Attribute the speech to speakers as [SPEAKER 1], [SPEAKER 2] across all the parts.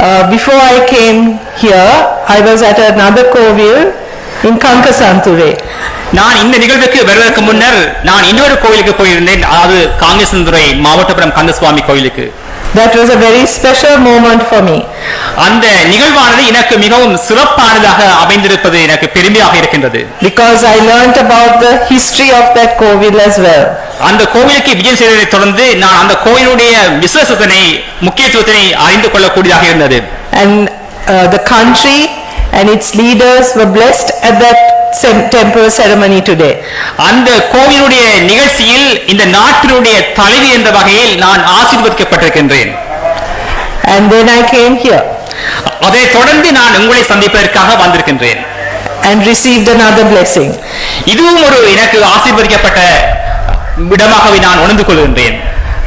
[SPEAKER 1] Uh, before I came here, I was at another Kovil in Kankasanture.
[SPEAKER 2] நான் இந்த நிகழ்வுக்கு வருவதற்கு முன்னர் நான் இன்னொரு கோயிலுக்கு போயிருந்தேன் அதாவது காங்கேசந்துறை மாவட்டபுரம் கந்தசுவாமி கோயிலுக்கு
[SPEAKER 1] That was a very special moment for me.
[SPEAKER 2] அந்த நிகழ்வானது எனக்கு மிகவும் சிறப்பானதாக அமைந்திருப்பது எனக்கு பெருமையாக இருக்கின்றது
[SPEAKER 1] because I learnt about the history of that Kovil as well.
[SPEAKER 2] அந்த கோவிலுக்கு விஜயம் செய்ததை தொடர்ந்து நான் அந்த கோயிலுடைய விசேஷத்தினை முக்கியத்துவத்தினை அறிந்து கொள்ளக்கூடியதாக இருந்தது
[SPEAKER 1] And uh, the country and its leaders were blessed at that temple ceremony today.
[SPEAKER 2] அந்த கோவிலுடைய நிகழ்ச்சியில் இந்த நாட்டினுடைய தலைவி என்ற வகையில் நான் ஆசீர்வதிக்கப்பட்டிருக்கின்றேன்
[SPEAKER 1] And then I came here
[SPEAKER 2] அதை தொடர்ந்து நான் உங்களை சந்திப்பதற்காக வந்திருக்கின்றேன்
[SPEAKER 1] and received another blessing.
[SPEAKER 2] இதுவும் ஒரு எனக்கு ஆசீர்வதிக்கப்பட்ட இடமாகவே நான் உணர்ந்து கொள்கின்றேன்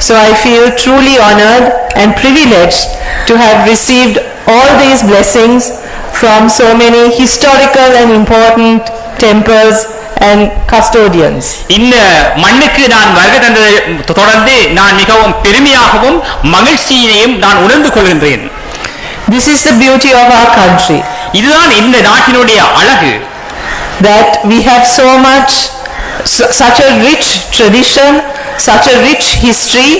[SPEAKER 1] So I feel truly honored and privileged to have received all these blessings from so many historical and important temples and custodians.
[SPEAKER 2] இந்த மண்ணுக்கு நான் வருகை தந்ததை தொடர்ந்து நான் மிகவும் பெருமையாகவும் மகிழ்ச்சியினையும் நான் உணர்ந்து கொள்கின்றேன்
[SPEAKER 1] This is the beauty of our country,
[SPEAKER 2] இதுதான் இந்த நாட்டினுடைய அழகு
[SPEAKER 1] that we have so much, su- such a rich tradition, such a rich history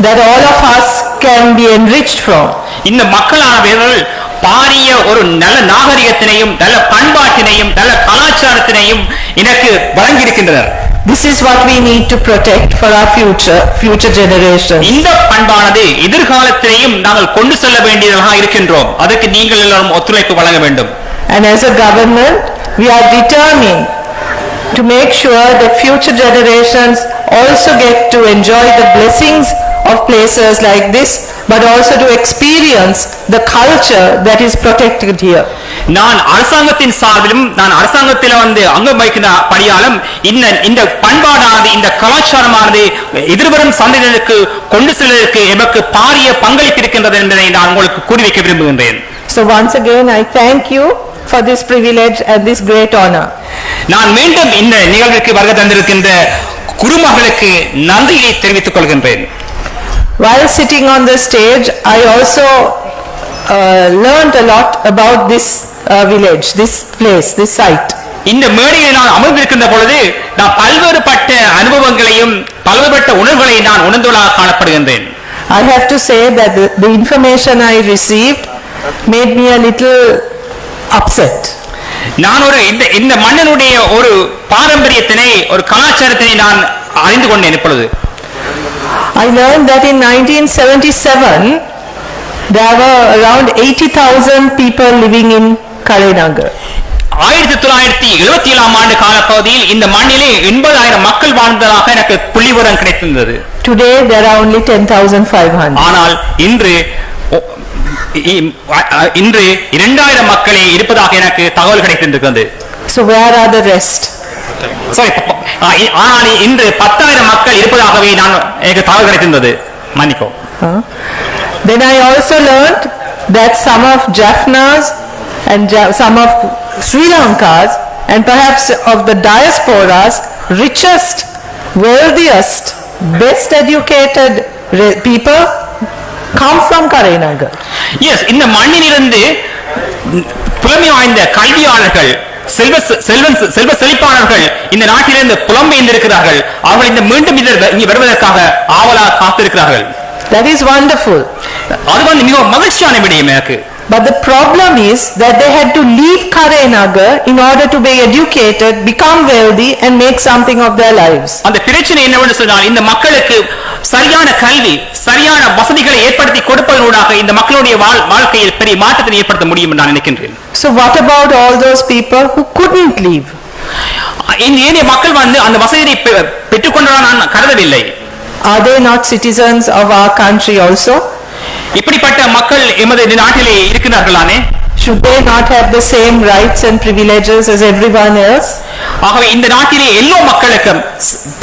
[SPEAKER 1] that all of us can be enriched from.
[SPEAKER 2] இந்த மக்களானவர்கள் பாரிய ஒரு நல்ல நாகரிகத்தினையும் நல்ல பண்பாட்டினையும் நல்ல கலாச்சாரத்தினையும் எனக்கு வழங்கியிருக்கின்றனர்
[SPEAKER 1] This is what we need to protect for our future, future generations.
[SPEAKER 2] இந்த பண்பானது எதிர்காலத்தினையும் நாங்கள் கொண்டு செல்ல வேண்டியதாக இருக்கின்றோம் அதுக்கு நீங்கள் எல்லாரும் ஒத்துழைப்பு வழங்க வேண்டும்
[SPEAKER 1] And as a government, we are determined to make sure that future generations also get to enjoy the blessings of places like this, but also to experience the culture that is protected here.
[SPEAKER 2] நான் அரசாங்கத்தின் சார்பிலும் நான் அரசாங்கத்தில் வந்து அங்கம் வைக்கிற படியாலும் இந்த இந்த பண்பாடானது இந்த கலாச்சாரமானது எதிர்வரும் சந்ததியினருக்கு கொண்டு செல்வதற்கு எமக்கு பாரிய பங்களிப்பு இருக்கின்றது என்பதை நான் உங்களுக்கு கூறி வைக்க விரும்புகின்றேன்
[SPEAKER 1] So once again, I thank you for this privilege and this great honor.
[SPEAKER 2] நான் மீண்டும் இந்த நிகழ்விற்கு வருகை தந்திருக்கின்ற குருமகளுக்கு நன்றியை தெரிவித்துக் கொள்கின்றேன்
[SPEAKER 1] While sitting on the stage, I also uh, learned a lot about this uh, village, this place, this site.
[SPEAKER 2] இந்த மேடையில் நான் அமர்ந்திருக்கின்ற பொழுது நான் பல்வேறுபட்ட அனுபவங்களையும் பல்வேறுபட்ட உணர்வுகளை நான் உணர்ந்துள்ளதாக காணப்படுகின்றேன்
[SPEAKER 1] I have to say that the, the information I received made me a little upset.
[SPEAKER 2] நான் ஒரு இந்த இந்த மண்ணினுடைய ஒரு பாரம்பரியத்தினை ஒரு கலாச்சாரத்தினை நான் அறிந்து கொண்டேன் இப்பொழுது
[SPEAKER 1] I learned that in 1977, there were around 80,000 people living in Karinagar.
[SPEAKER 2] ஆயிரத்தி தொள்ளாயிரத்தி எழுபத்தி ஏழாம் ஆண்டு காலப்பகுதியில் இந்த மண்ணிலே எண்பதாயிரம் மக்கள் வாழ்ந்ததாக எனக்கு புள்ளிவிவரம் கிடைத்திருந்தது
[SPEAKER 1] Today, there are only 10,500.
[SPEAKER 2] ஆனால் இன்று ஒ- இ- அ- அ- இன்று இரண்டாயிரம் மக்களே இருப்பதாக எனக்கு தகவல் கிடைத்திருக்கிறது
[SPEAKER 1] So where are the rest?
[SPEAKER 2] Sorry, ஆனால் இன்று பத்தாயிரம் மக்கள் இருப்பதாகவே நான் எனக்கு தகவல் கிடைத்திருந்தது மன்னிக்கோ?
[SPEAKER 1] Then I also learned that some of Jaffna's and some of Sri Lanka's and perhaps of the diaspora's richest, wealthiest, best educated people Karinagar.
[SPEAKER 2] Yes இந்த மண்ணிலிருந்து புலமை வாய்ந்த கல்வியாளர்கள் செல்வ செல்வ செல்வ செழிப்பாளர்கள் இந்த நாட்டிலிருந்து புலம்பெயர்ந்திருக்கிறார்கள் அவர்கள் இந்த மீண்டும் இங்கே வருவதற்காக ஆவலாக காத்திருக்கிறார்கள்
[SPEAKER 1] That is wonderful.
[SPEAKER 2] அது வந்து மிகவும் மகிழ்ச்சியான விடயம் எனக்கு
[SPEAKER 1] But the problem is that they had to leave Karinagar in order to be educated, become wealthy and make something of their lives.
[SPEAKER 2] அந்த பிரச்சனை என்னவென்று சொன்னால் இந்த மக்களுக்கு சரியான கல்வி சரியான வசதிகளை ஏற்படுத்தி கொடுப்பதனூடாக இந்த மக்களுடைய வாழ்- வாழ்க்கையில் பெரிய மாற்றத்தை ஏற்படுத்த முடியும் என்று நான் நினைக்கின்றேன்
[SPEAKER 1] So what about all those people who couldn't leave?
[SPEAKER 2] இந்த ஏனைய மக்கள் வந்து அந்த வசதியை பெ- பெற்றுக்கொண்டதாக நான் கருதவில்லை
[SPEAKER 1] Are they not citizens of our country also?
[SPEAKER 2] இப்படிப்பட்ட மக்கள் எமது நாட்டிலே இருக்கிறார்களானே
[SPEAKER 1] Should they not have the same rights and privileges as everyone else?
[SPEAKER 2] ஆகவே இந்த நாட்டிலே எல்லா மக்களுக்கும்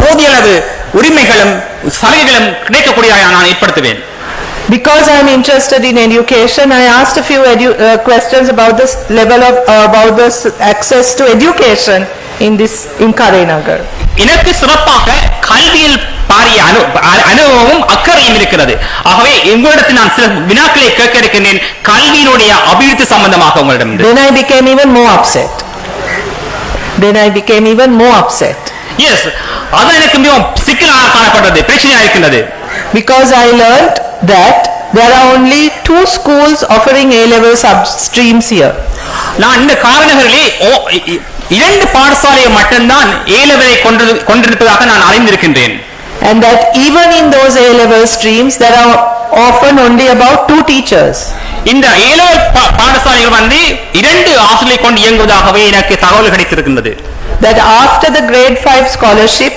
[SPEAKER 2] போதிய அளவு உரிமைகளும் சலுகைகளும் கிடைக்கக்கூடியதாக நான் ஏற்படுத்துவேன்
[SPEAKER 1] Because I am interested in education, I asked a few uh, questions about this level of, uh, about this access to education in this, in Karinagar.
[SPEAKER 2] எனக்கு சிறப்பாக கல்வியில் பாரிய அனு அனுபவமும் அக்கறையும் இருக்கிறது. ஆகவே உங்களிடத்தில் நான் சில வினாக்களை கேட்க இருக்கின்றேன். கல்வியினுடைய அபிவிருத்தி சம்பந்தமாக உங்களிடம்
[SPEAKER 1] Then I became even more upset. Then I became even more upset.
[SPEAKER 2] Yes அதான் எனக்கு மிகவும் சிக்கலாக காணப்பட்டது பிரச்சனையா இருக்கின்றது.
[SPEAKER 1] Because I learnt that there are only two schools offering A-level sub-streams here.
[SPEAKER 2] நான் இந்த இ- இரண்டு பாடசாலையை மட்டும்தான் ஏலவரை கொண்டு கொண்டிருப்பதாக நான் அறிந்திருக்கின்றேன்.
[SPEAKER 1] And that even in those A-level streams, there are often only about two teachers.
[SPEAKER 2] இந்த ஏலவல் பாடசாலைகள் வந்து இரண்டு ஆசிரியை கொண்டு இயங்குவதாகவே எனக்கு தகவல் கிடைத்திருக்கின்றது
[SPEAKER 1] That after the grade 5 scholarship,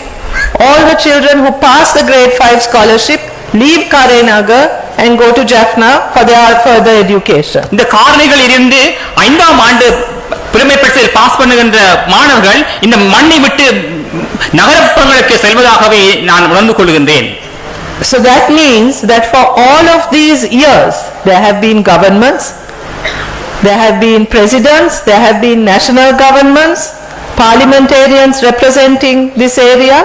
[SPEAKER 1] all the children who pass the grade 5 scholarship leave Karenagar and go to Jaffna for their further education.
[SPEAKER 2] இந்த காரணிகள் இருந்து ஐந்தாம் ஆண்டு புலமை பரிசில் பாஸ் பண்ணுகின்ற மாணவர்கள் இந்த மண்ணை விட்டு நகரப்புறங்களுக்கு செல்வதாகவே நான் உணர்ந்து கொள்கின்றேன்
[SPEAKER 1] So that means that for all of these years, there have been governments, there have been presidents, there have been national governments, parliamentarians representing this area,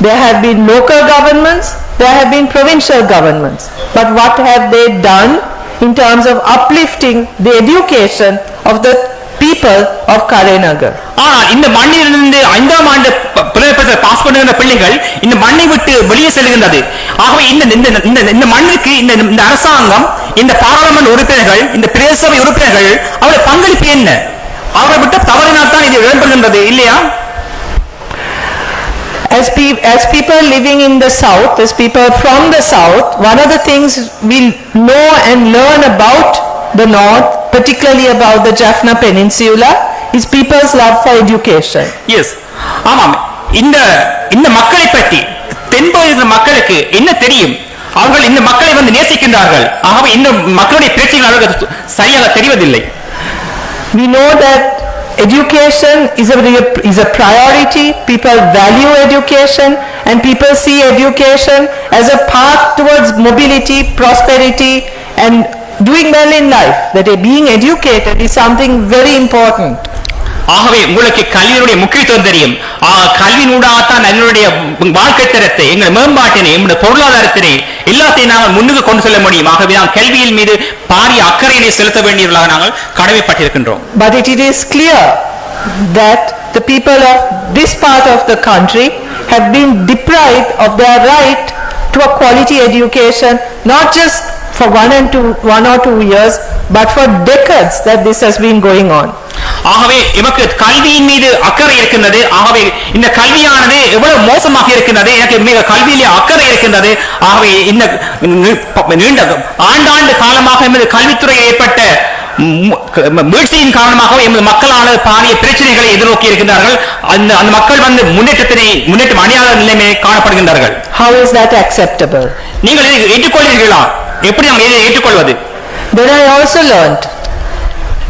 [SPEAKER 1] there have been local governments, there have been provincial governments. But what have they done in terms of uplifting the education of the people of Karenagar?
[SPEAKER 2] ஆனால் இந்த மண்ணிலிருந்து ஐந்தாம் ஆண்டு pass பண்ணுகின்ற பிள்ளைகள் இந்த மண்ணை விட்டு வெளியே செல்கின்றது. ஆகவே இந்த இந்த மண்ணுக்கு இந்த இந்த அரசாங்கம் இந்த பாராளுமன்ற உறுப்பினர்கள் இந்த பிரதேசபை உறுப்பினர்கள் அவருடைய பங்களிப்பு என்ன? அவரை விட்டு தவறினால் தான் இது இடம்பெறுகின்றது இல்லையா?
[SPEAKER 1] As pe- as people living in the south, as people from the south, one of the things we know and learn about the north, particularly about the Jaffna Peninsula, is people's love for education.
[SPEAKER 2] Yes ஆமாம் இந்த இந்த மக்களை பற்றி தென்பகுதியில் மக்களுக்கு என்ன தெரியும் அவர்கள் இந்த மக்களை வந்து நேசிக்கின்றார்கள் ஆகவே இந்த மக்களுடைய பேச்சுகள் அவர்களுக்கு சரியாக தெரிவதில்லை
[SPEAKER 1] We know that education is a, re- is a priority, people value education and people see education as a path towards mobility, prosperity and doing well in life. That uh, being educated is something very important.
[SPEAKER 2] ஆகவே உங்களுக்கு கல்வியினுடைய முக்கியத்துவம் தெரியும் ஆ, கல்வியினூடாகத்தான் எங்களுடைய வாழ்க்கை தரத்தை எங்கள் மேம்பாட்டினை எங்களுடைய பொருளாதாரத்தினை எல்லாத்தையும் நாங்கள் முன்னுக்கு கொண்டு செல்ல முடியும் ஆகவே நாம் கல்வியின் மீது பாரிய அக்கறையினை செலுத்த வேண்டியவர்களாக நாங்கள் கடமைப்பட்டிருக்கின்றோம்
[SPEAKER 1] But it it is clear that the people of this part of the country have been deprived of their right to a quality education, not just for one and two, one or two years, but for decades that this has been going on.
[SPEAKER 2] ஆகவே எமக்கு கல்வியின் மீது அக்கறை இருக்கின்றது. ஆகவே இந்த கல்வியானது எவ்வளவு மோசமாக இருக்கின்றது. எனக்கு மிக கல்வியிலே அக்கறை இருக்கின்றது. ஆகவே இந்த நீண்ட ஆண்டாண்டு காலமாக எமது கல்வித்துறையில் ஏற்பட்ட வீழ்ச்சியின் காரணமாக எமது மக்களான பாரிய பிரச்சனைகளை எதிர்நோக்கி இருக்கின்றார்கள். அந்த அந்த மக்கள் வந்து முன்னேற்றத்தினை முன்னேற்றம் அடையாத நிலைமை காணப்படுகின்றார்கள்.
[SPEAKER 1] How is that acceptable?
[SPEAKER 2] நீங்கள் இதை ஏற்றுக்கொள்வீர்களா எப்படி நாம் இதை ஏற்றுக்கொள்வது
[SPEAKER 1] Then I also learnt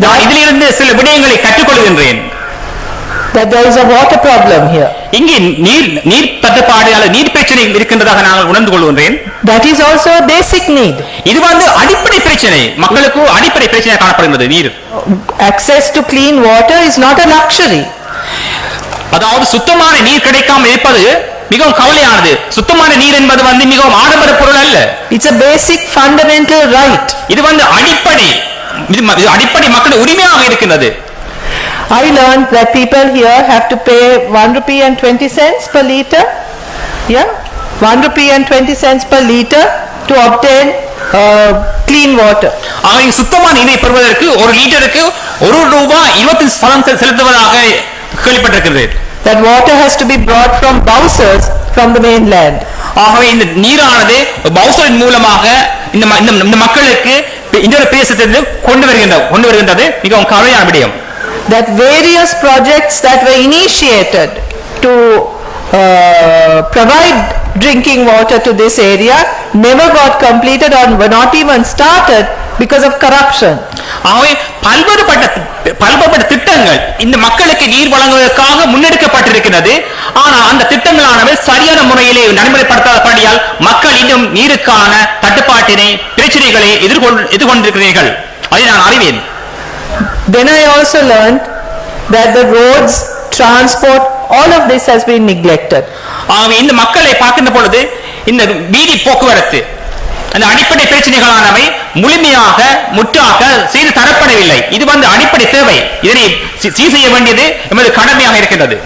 [SPEAKER 2] நான் இதிலிருந்து சில விடயங்களை கற்றுக்கொள்கின்றேன்
[SPEAKER 1] that there is a water problem here.
[SPEAKER 2] இங்கே நீர் நீர் தட்டுப்பாடு அல்லது நீர் பிரச்சனை இருக்கின்றதாக நாங்கள் உணர்ந்து கொள்கின்றேன்
[SPEAKER 1] That is also a basic need.
[SPEAKER 2] இது வந்து அடிப்படை பிரச்சனை மக்களுக்கு அடிப்படை பிரச்சனை காணப்படுகிறது நீர்
[SPEAKER 1] Access to clean water is not a luxury.
[SPEAKER 2] அதாவது சுத்தமான நீர் கிடைக்காமல் இருப்பது மிகவும் கவலையானது சுத்தமான நீர் என்பது வந்து மிகவும் ஆடம்பர பொருள் அல்ல
[SPEAKER 1] It's a basic fundamental right.
[SPEAKER 2] இது வந்து அடிப்படை இது அடிப்படை மக்களுடைய உரிமையாக இருக்கின்றது
[SPEAKER 1] I learned that people here have to pay 1 rupee and 20 cents per liter. Yeah? 1 rupee and 20 cents per liter to obtain uh, clean water.
[SPEAKER 2] அவங்க சுத்தமான நீரை பெறுவதற்கு ஒரு லிட்டருக்கு ஒரு ரூபாய் இருபத்தி சதம் செலுத்துவதாக கேள்விப்பட்டிருக்கிறது
[SPEAKER 1] That water has to be brought from Bowsers from the mainland.
[SPEAKER 2] ஆகவே இந்த நீரானது பௌசரின் மூலமாக இந்த இந்த- மக்களுக்கு இந்த பிரதேசத்திலிருந்து கொண்டு வருகின்ற கொண்டு வருகின்றது மிகவும் கவலையான விடயம்
[SPEAKER 1] That various projects that were initiated to uh, provide drinking water to this area never got completed or were not even started because of corruption.
[SPEAKER 2] ஆகவே பல்வேறுபட்ட பல்வேறுபட்ட திட்டங்கள் இந்த மக்களுக்கு நீர் வழங்குவதற்காக முன்னெடுக்கப்பட்டிருக்கிறது ஆனால் அந்த திட்டங்களானவை சரியான முறையிலே நடைமுறைப்படுத்தாதபடியால் மக்கள் இன்னும் நீருக்கான தட்டுப்பாட்டினை பிரச்சனைகளை எதிர்கொள் எதிர்கொண்டிருக்கிறீர்கள் அதை நான் அறிவேன்
[SPEAKER 1] Then I also learned that the roads, transport, all of this has been neglected.
[SPEAKER 2] இந்த மக்களை பார்க்கின்ற பொழுது இந்த வீதி போக்குவரத்து அந்த அடிப்படை பிரச்சனைகளானவை முழுமையாக முற்றாக செய்து தரப்படவில்லை. இது வந்து அடிப்படை தேவை. இதனை சீ சீர் செய்ய வேண்டியது எமது கடமையாக இருக்கின்றது.